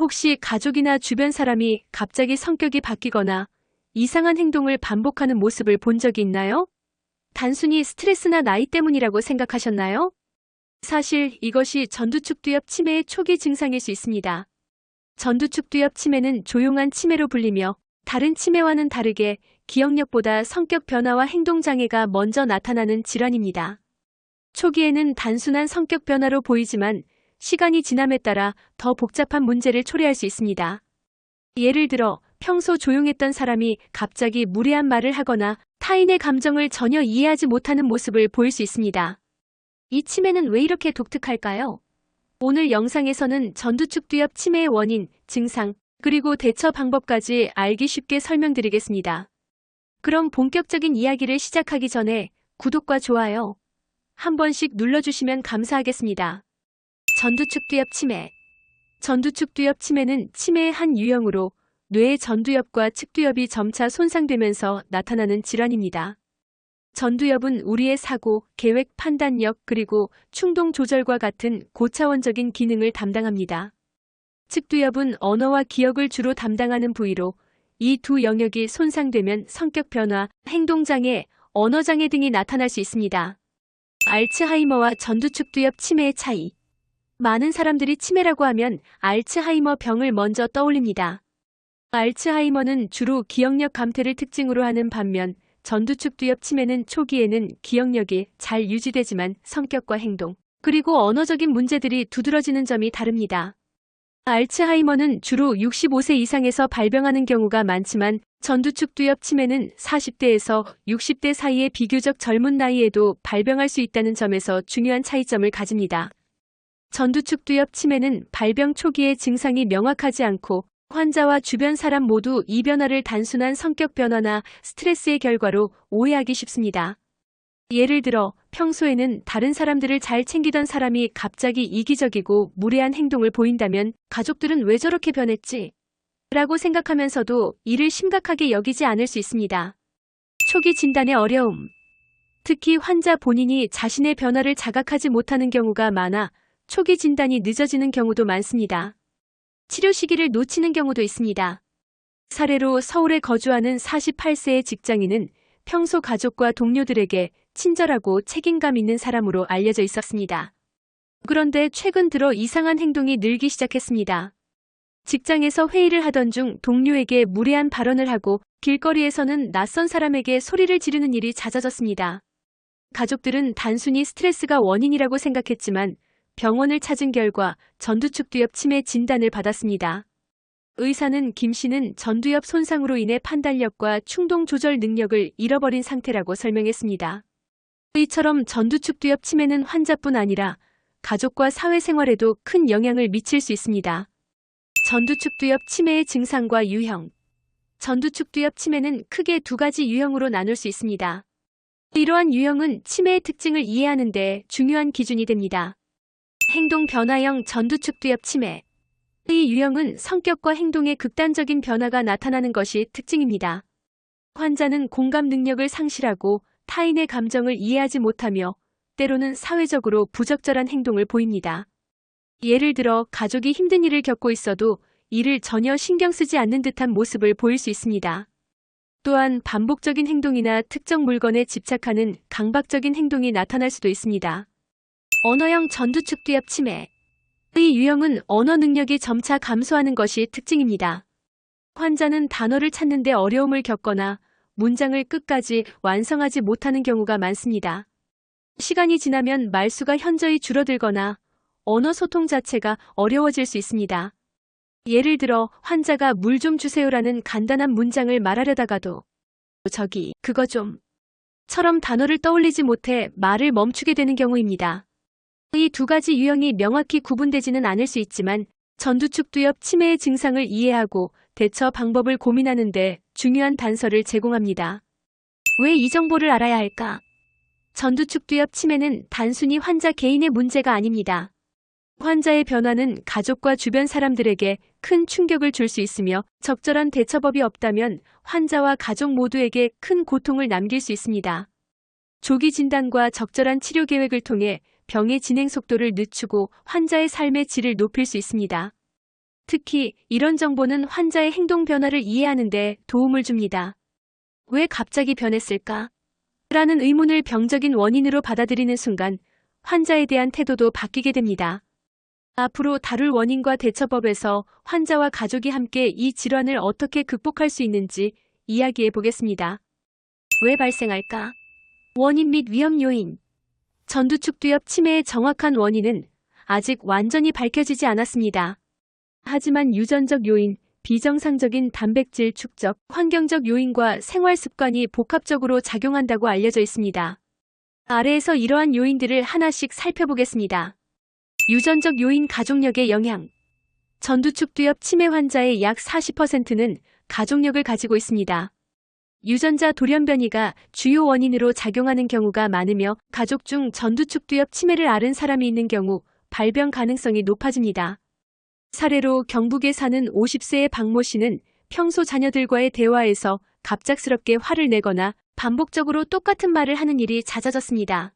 혹시 가족이나 주변 사람이 갑자기 성격이 바뀌거나 이상한 행동을 반복하는 모습을 본 적이 있나요? 단순히 스트레스나 나이 때문이라고 생각하셨나요? 사실 이것이 전두축두엽 치매의 초기 증상일 수 있습니다. 전두축두엽 치매는 조용한 치매로 불리며 다른 치매와는 다르게 기억력보다 성격 변화와 행동 장애가 먼저 나타나는 질환입니다. 초기에는 단순한 성격 변화로 보이지만 시간이 지남에 따라 더 복잡한 문제를 초래할 수 있습니다. 예를 들어 평소 조용했던 사람이 갑자기 무례한 말을 하거나 타인의 감정을 전혀 이해하지 못하는 모습을 보일 수 있습니다. 이 치매는 왜 이렇게 독특할까요? 오늘 영상에서는 전두축두엽 치매의 원인, 증상, 그리고 대처 방법까지 알기 쉽게 설명드리겠습니다. 그럼 본격적인 이야기를 시작하기 전에 구독과 좋아요 한 번씩 눌러주시면 감사하겠습니다. 전두축두엽 치매 전두축두엽 치매는 치매의 한 유형으로 뇌의 전두엽과 측두엽이 점차 손상되면서 나타나는 질환입니다. 전두엽은 우리의 사고, 계획, 판단력, 그리고 충동 조절과 같은 고차원적인 기능을 담당합니다. 측두엽은 언어와 기억을 주로 담당하는 부위로 이 두 영역이 손상되면 성격 변화, 행동장애, 언어장애 등이 나타날 수 있습니다. 알츠하이머와 전두축두엽 치매의 차이. 많은 사람들이 치매라고 하면 알츠하이머 병을 먼저 떠올립니다. 알츠하이머는 주로 기억력 감퇴를 특징으로 하는 반면 전두축 두엽 치매는 초기에는 기억력이 잘 유지되지만 성격과 행동, 그리고 언어적인 문제들이 두드러지는 점이 다릅니다. 알츠하이머는 주로 65세 이상에서 발병하는 경우가 많지만 전두축 두엽 치매는 40대에서 60대 사이의 비교적 젊은 나이에도 발병할 수 있다는 점에서 중요한 차이점을 가집니다. 전두축 두엽 치매는 발병 초기의 증상이 명확하지 않고 환자와 주변 사람 모두 이 변화를 단순한 성격 변화나 스트레스의 결과로 오해하기 쉽습니다. 예를 들어 평소에는 다른 사람들을 잘 챙기던 사람이 갑자기 이기적이고 무례한 행동을 보인다면 가족들은 왜 저렇게 변했지? 라고 생각하면서도 이를 심각하게 여기지 않을 수 있습니다. 초기 진단의 어려움. 특히 환자 본인이 자신의 변화를 자각하지 못하는 경우가 많아 초기 진단이 늦어지는 경우도 많습니다. 치료 시기를 놓치는 경우도 있습니다. 사례로 서울에 거주하는 48세의 직장인은 평소 가족과 동료들에게 친절하고 책임감 있는 사람으로 알려져 있었습니다. 그런데 최근 들어 이상한 행동이 늘기 시작했습니다. 직장에서 회의를 하던 중 동료에게 무례한 발언을 하고 길거리에서는 낯선 사람에게 소리를 지르는 일이 잦아졌습니다. 가족들은 단순히 스트레스가 원인이라고 생각했지만 병원을 찾은 결과 전두축두엽 치매 진단을 받았습니다. 의사는 김 씨는 전두엽 손상으로 인해 판단력과 충동 조절 능력을 잃어버린 상태라고 설명했습니다. 이처럼 전두축두엽 치매는 환자뿐 아니라 가족과 사회생활에도 큰 영향을 미칠 수 있습니다. 전두축두엽 치매의 증상과 유형 전두축두엽 치매는 크게 두 가지 유형으로 나눌 수 있습니다. 이러한 유형은 치매의 특징을 이해하는 데 중요한 기준이 됩니다. 행동 변화형 전두축두엽 치매. 이 유형은 성격과 행동의 극단적인 변화가 나타나는 것이 특징입니다. 환자는 공감 능력을 상실하고 타인의 감정을 이해하지 못하며 때로는 사회적으로 부적절한 행동을 보입니다. 예를 들어 가족이 힘든 일을 겪고 있어도 이를 전혀 신경 쓰지 않는 듯한 모습을 보일 수 있습니다. 또한 반복적인 행동이나 특정 물건에 집착하는 강박적인 행동이 나타날 수도 있습니다. 언어형 전두축두엽 치매. 의 유형은 언어 능력이 점차 감소하는 것이 특징입니다. 환자는 단어를 찾는 데 어려움을 겪거나 문장을 끝까지 완성하지 못하는 경우가 많습니다. 시간이 지나면 말수가 현저히 줄어들거나 언어 소통 자체가 어려워질 수 있습니다. 예를 들어 환자가 물 좀 주세요라는 간단한 문장을 말하려다가도 저기 그거 좀 처럼 단어를 떠올리지 못해 말을 멈추게 되는 경우입니다. 이 두 가지 유형이 명확히 구분되지는 않을 수 있지만 전두축두엽 치매의 증상을 이해하고 대처 방법을 고민하는데 중요한 단서를 제공합니다. 왜 이 정보를 알아야 할까? 전두축두엽 치매는 단순히 환자 개인의 문제가 아닙니다. 환자의 변화는 가족과 주변 사람들에게 큰 충격을 줄 수 있으며 적절한 대처법이 없다면 환자와 가족 모두에게 큰 고통을 남길 수 있습니다. 조기 진단과 적절한 치료 계획을 통해 병의 진행 속도를 늦추고 환자의 삶의 질을 높일 수 있습니다. 특히 이런 정보는 환자의 행동 변화를 이해하는 데 도움을 줍니다. 왜 갑자기 변했을까? 라는 의문을 병적인 원인으로 받아들이는 순간 환자에 대한 태도도 바뀌게 됩니다. 앞으로 다룰 원인과 대처법에서 환자와 가족이 함께 이 질환을 어떻게 극복할 수 있는지 이야기해 보겠습니다. 왜 발생할까? 원인 및 위험 요인. 전두축두엽 치매의 정확한 원인은 아직 완전히 밝혀지지 않았습니다. 하지만 유전적 요인, 비정상적인 단백질 축적, 환경적 요인과 생활 습관이 복합적으로 작용한다고 알려져 있습니다. 아래에서 이러한 요인들을 하나씩 살펴보겠습니다. 유전적 요인 가족력의 영향. 전두축두엽 치매 환자의 약 40%는 가족력을 가지고 있습니다. 유전자 돌연변이가 주요 원인으로 작용하는 경우가 많으며 가족 중 전두축두엽 치매를 앓은 사람이 있는 경우 발병 가능성이 높아집니다. 사례로 경북에 사는 50세의 박모 씨는 평소 자녀들과의 대화에서 갑작스럽게 화를 내거나 반복적으로 똑같은 말을 하는 일이 잦아졌습니다.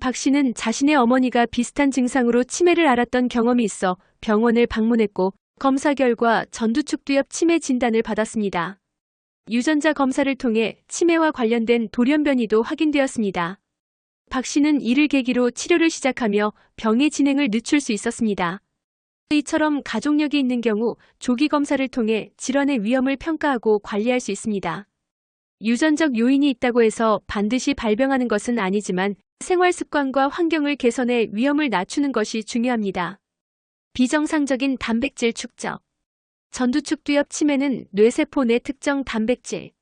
박 씨는 자신의 어머니가 비슷한 증상으로 치매를 앓았던 경험이 있어 병원을 방문했고 검사 결과 전두축두엽 치매 진단을 받았습니다. 유전자 검사를 통해 치매와 관련된 돌연변이도 확인되었습니다. 박 씨는 이를 계기로 치료를 시작하며 병의 진행을 늦출 수 있었습니다. 이처럼 가족력이 있는 경우 조기 검사를 통해 질환의 위험을 평가하고 관리할 수 있습니다. 유전적 요인이 있다고 해서 반드시 발병하는 것은 아니지만 생활 습관과 환경을 개선해 위험을 낮추는 것이 중요합니다. 비정상적인 단백질 축적. 전두축 두엽 치매는 뇌세포 내 특정 단백질,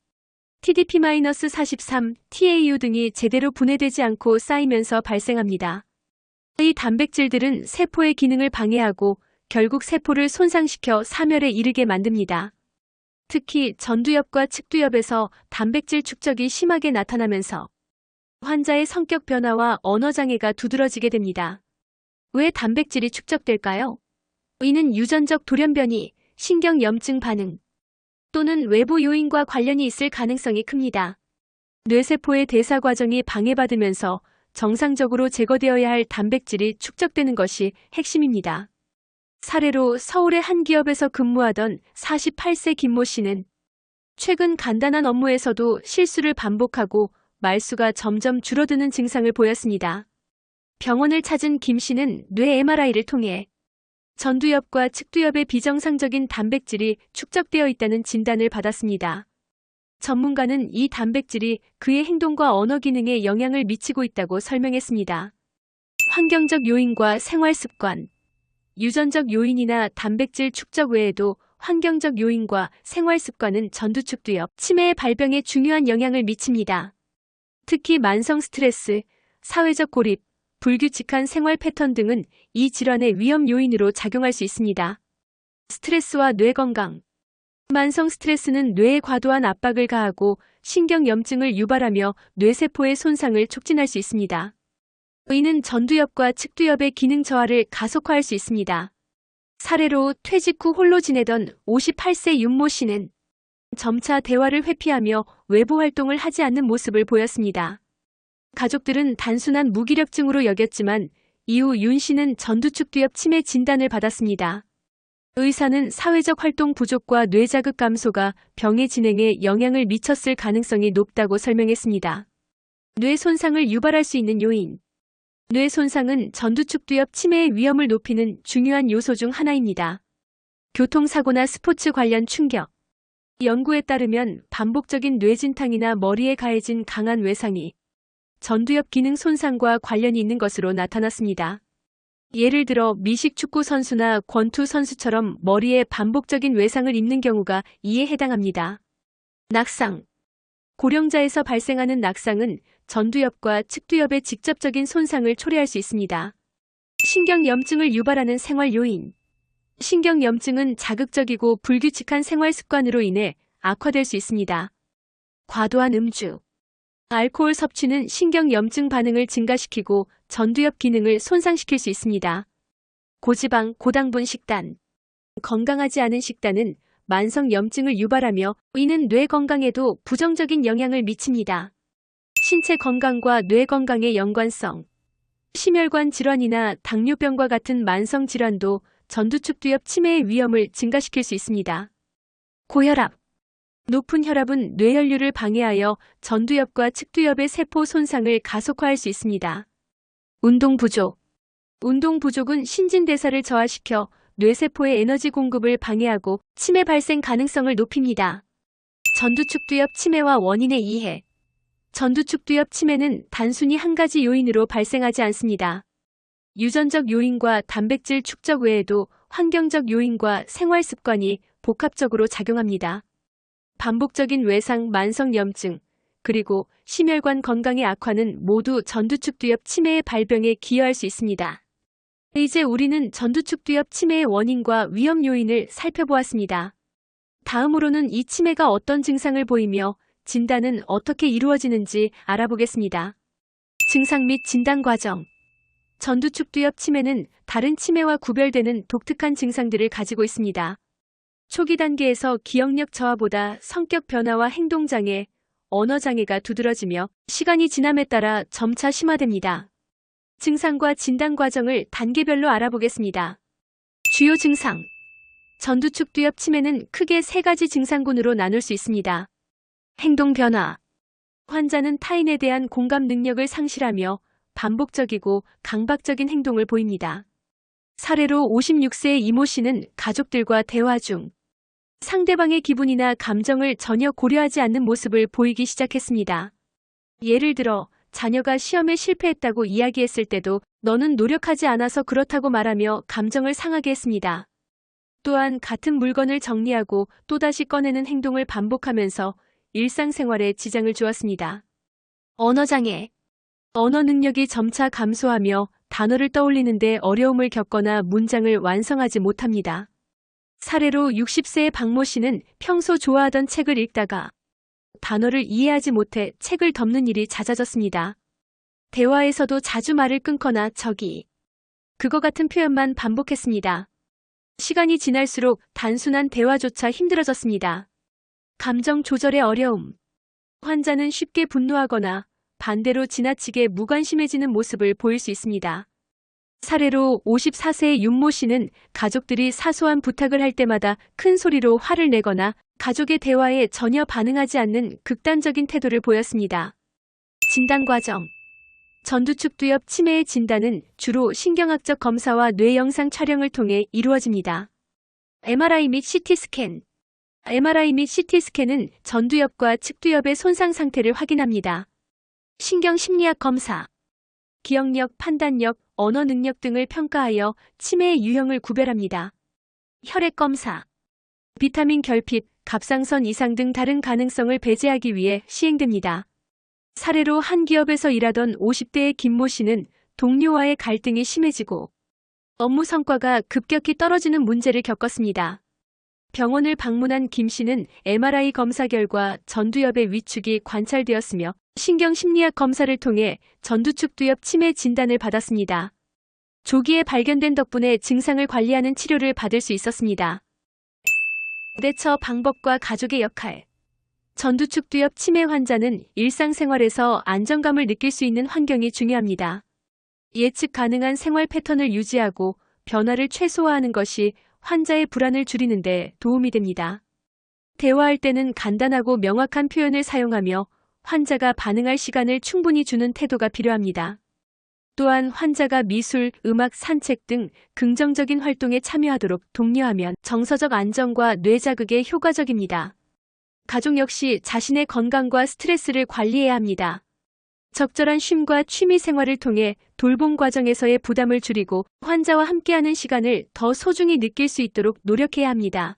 TDP-43, TAU 등이 제대로 분해되지 않고 쌓이면서 발생합니다. 이 단백질들은 세포의 기능을 방해하고 결국 세포를 손상시켜 사멸에 이르게 만듭니다. 특히 전두엽과 측두엽에서 단백질 축적이 심하게 나타나면서 환자의 성격 변화와 언어 장애가 두드러지게 됩니다. 왜 단백질이 축적될까요? 이는 유전적 돌연변이, 신경염증 반응 또는 외부 요인과 관련이 있을 가능성이 큽니다. 뇌세포의 대사 과정이 방해받으면서 정상적으로 제거되어야 할 단백질이 축적되는 것이 핵심입니다. 사례로 서울의 한 기업에서 근무하던 48세 김모 씨는 최근 간단한 업무에서도 실수를 반복하고 말수가 점점 줄어드는 증상을 보였습니다. 병원을 찾은 김 씨는 뇌 MRI를 통해 전두엽과 측두엽의 비정상적인 단백질이 축적되어 있다는 진단을 받았습니다. 전문가는 이 단백질이 그의 행동과 언어 기능에 영향을 미치고 있다고 설명했습니다. 환경적 요인과 생활 습관, 유전적 요인이나 단백질 축적 외에도 환경적 요인과 생활 습관은 전두축두엽, 치매의 발병에 중요한 영향을 미칩니다. 특히 만성 스트레스, 사회적 고립, 불규칙한 생활 패턴 등은 이 질환의 위험 요인으로 작용할 수 있습니다. 스트레스와 뇌 건강. 만성 스트레스는 뇌에 과도한 압박을 가하고 신경염증을 유발하며 뇌세포의 손상을 촉진할 수 있습니다. 이는 전두엽과 측두엽의 기능 저하를 가속화할 수 있습니다. 사례로 퇴직 후 홀로 지내던 58세 윤모 씨는 점차 대화를 회피하며 외부 활동을 하지 않는 모습을 보였습니다. 가족들은 단순한 무기력증으로 여겼지만 이후 윤 씨는 전두축두엽 치매 진단을 받았습니다. 의사는 사회적 활동 부족과 뇌자극 감소가 병의 진행에 영향을 미쳤을 가능성이 높다고 설명했습니다. 뇌 손상을 유발할 수 있는 요인. 뇌 손상은 전두축두엽 치매의 위험을 높이는 중요한 요소 중 하나입니다. 교통사고나 스포츠 관련 충격. 연구에 따르면 반복적인 뇌진탕이나 머리에 가해진 강한 외상이 전두엽 기능 손상과 관련이 있는 것으로 나타났습니다. 예를 들어 미식 축구 선수나 권투 선수처럼 머리에 반복적인 외상을 입는 경우가 이에 해당합니다. 낙상. 고령자에서 발생하는 낙상은 전두엽과 측두엽의 직접적인 손상을 초래할 수 있습니다. 신경염증을 유발하는 생활 요인. 신경염증은 자극적이고 불규칙한 생활 습관으로 인해 악화될 수 있습니다. 과도한 음주. 알코올 섭취는 신경염증 반응을 증가시키고 전두엽 기능을 손상시킬 수 있습니다. 고지방, 고당분 식단. 건강하지 않은 식단은 만성 염증을 유발하며 이는 뇌 건강에도 부정적인 영향을 미칩니다. 신체 건강과 뇌 건강의 연관성. 심혈관 질환이나 당뇨병과 같은 만성 질환도 전두축두엽 치매의 위험을 증가시킬 수 있습니다. 고혈압. 높은 혈압은 뇌혈류를 방해하여 전두엽과 측두엽의 세포 손상을 가속화할 수 있습니다. 운동 부족. 운동 부족은 신진대사를 저하시켜 뇌세포의 에너지 공급을 방해하고 치매 발생 가능성을 높입니다. 전두축두엽 치매와 원인의 이해. 전두축두엽 치매는 단순히 한 가지 요인으로 발생하지 않습니다. 유전적 요인과 단백질 축적 외에도 환경적 요인과 생활 습관이 복합적으로 작용합니다. 반복적인 외상, 만성염증, 그리고 심혈관 건강의 악화는 모두 전두축두엽 치매의 발병에 기여할 수 있습니다. 이제 우리는 전두축두엽 치매의 원인과 위험 요인을 살펴보았습니다. 다음으로는 이 치매가 어떤 증상을 보이며 진단은 어떻게 이루어지는지 알아보겠습니다. 증상 및 진단 과정. 전두축두엽 치매는 다른 치매와 구별되는 독특한 증상들을 가지고 있습니다. 초기 단계에서 기억력 저하보다 성격 변화와 행동장애, 언어장애가 두드러지며 시간이 지남에 따라 점차 심화됩니다. 증상과 진단 과정을 단계별로 알아보겠습니다. 주요 증상. 전두축 두엽 치매는 크게 세 가지 증상군으로 나눌 수 있습니다. 행동 변화. 환자는 타인에 대한 공감 능력을 상실하며 반복적이고 강박적인 행동을 보입니다. 사례로 56세의 이모 씨는 가족들과 대화 중 상대방의 기분이나 감정을 전혀 고려하지 않는 모습을 보이기 시작했습니다. 예를 들어 자녀가 시험에 실패했다고 이야기했을 때도 너는 노력하지 않아서 그렇다고 말하며 감정을 상하게 했습니다. 또한 같은 물건을 정리하고 또다시 꺼내는 행동을 반복하면서 일상생활에 지장을 주었습니다. 언어장애. 언어 능력이 점차 감소하며 단어를 떠올리는데 어려움을 겪거나 문장을 완성하지 못합니다. 사례로 60세의 박모 씨는 평소 좋아하던 책을 읽다가 단어를 이해하지 못해 책을 덮는 일이 잦아졌습니다. 대화에서도 자주 말을 끊거나 저기, 그거 같은 표현만 반복했습니다. 시간이 지날수록 단순한 대화조차 힘들어졌습니다. 감정 조절의 어려움. 환자는 쉽게 분노하거나 반대로 지나치게 무관심해지는 모습을 보일 수 있습니다. 사례로 54세의 윤모 씨는 가족들이 사소한 부탁을 할 때마다 큰 소리로 화를 내거나 가족의 대화에 전혀 반응하지 않는 극단적인 태도를 보였습니다. 진단 과정. 전두축 두엽 치매의 진단은 주로 신경학적 검사와 뇌 영상 촬영을 통해 이루어집니다. MRI 및 CT 스캔. MRI 및 CT 스캔은 전두엽과 측두엽의 손상 상태를 확인합니다. 신경심리학 검사. 기억력, 판단력, 언어 능력 등을 평가하여 치매의 유형을 구별합니다. 혈액 검사. 비타민 결핍, 갑상선 이상 등 다른 가능성을 배제하기 위해 시행됩니다. 사례로 한 기업에서 일하던 50대의 김모 씨는 동료와의 갈등이 심해지고 업무 성과가 급격히 떨어지는 문제를 겪었습니다. 병원을 방문한 김 씨는 MRI 검사 결과 전두엽의 위축이 관찰되었으며 신경심리학 검사를 통해 전두축두엽 치매 진단을 받았습니다. 조기에 발견된 덕분에 증상을 관리하는 치료를 받을 수 있었습니다. 대처 방법과 가족의 역할 전두축두엽 치매 환자는 일상생활에서 안정감을 느낄 수 있는 환경이 중요합니다. 예측 가능한 생활 패턴을 유지하고 변화를 최소화하는 것이 환자의 불안을 줄이는데 도움이 됩니다. 대화할 때는 간단하고 명확한 표현을 사용하며 환자가 반응할 시간을 충분히 주는 태도가 필요합니다. 또한 환자가 미술, 음악, 산책 등 긍정적인 활동에 참여하도록 독려하면 정서적 안정과 뇌자극에 효과적입니다. 가족 역시 자신의 건강과 스트레스를 관리해야 합니다. 적절한 쉼과 취미 생활을 통해 돌봄 과정에서의 부담을 줄이고 환자와 함께하는 시간을 더 소중히 느낄 수 있도록 노력해야 합니다.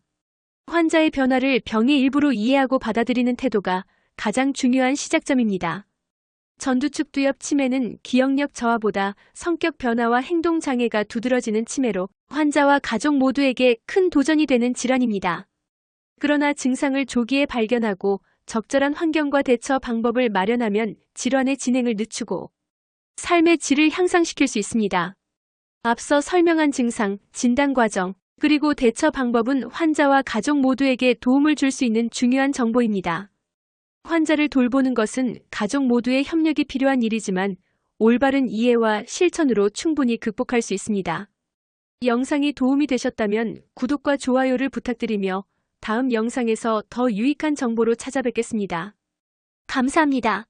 환자의 변화를 병의 일부로 이해하고 받아들이는 태도가 가장 중요한 시작점입니다. 전두축 두엽 치매는 기억력 저하보다 성격 변화와 행동 장애가 두드러지는 치매로 환자와 가족 모두에게 큰 도전이 되는 질환입니다. 그러나 증상을 조기에 발견하고 적절한 환경과 대처 방법을 마련하면 질환의 진행을 늦추고 삶의 질을 향상시킬 수 있습니다. 앞서 설명한 증상, 진단 과정, 그리고 대처 방법은 환자와 가족 모두에게 도움을 줄 수 있는 중요한 정보입니다. 환자를 돌보는 것은 가족 모두의 협력이 필요한 일이지만 올바른 이해와 실천으로 충분히 극복할 수 있습니다. 영상이 도움이 되셨다면 구독과 좋아요를 부탁드리며 다음 영상에서 더 유익한 정보로 찾아뵙겠습니다. 감사합니다.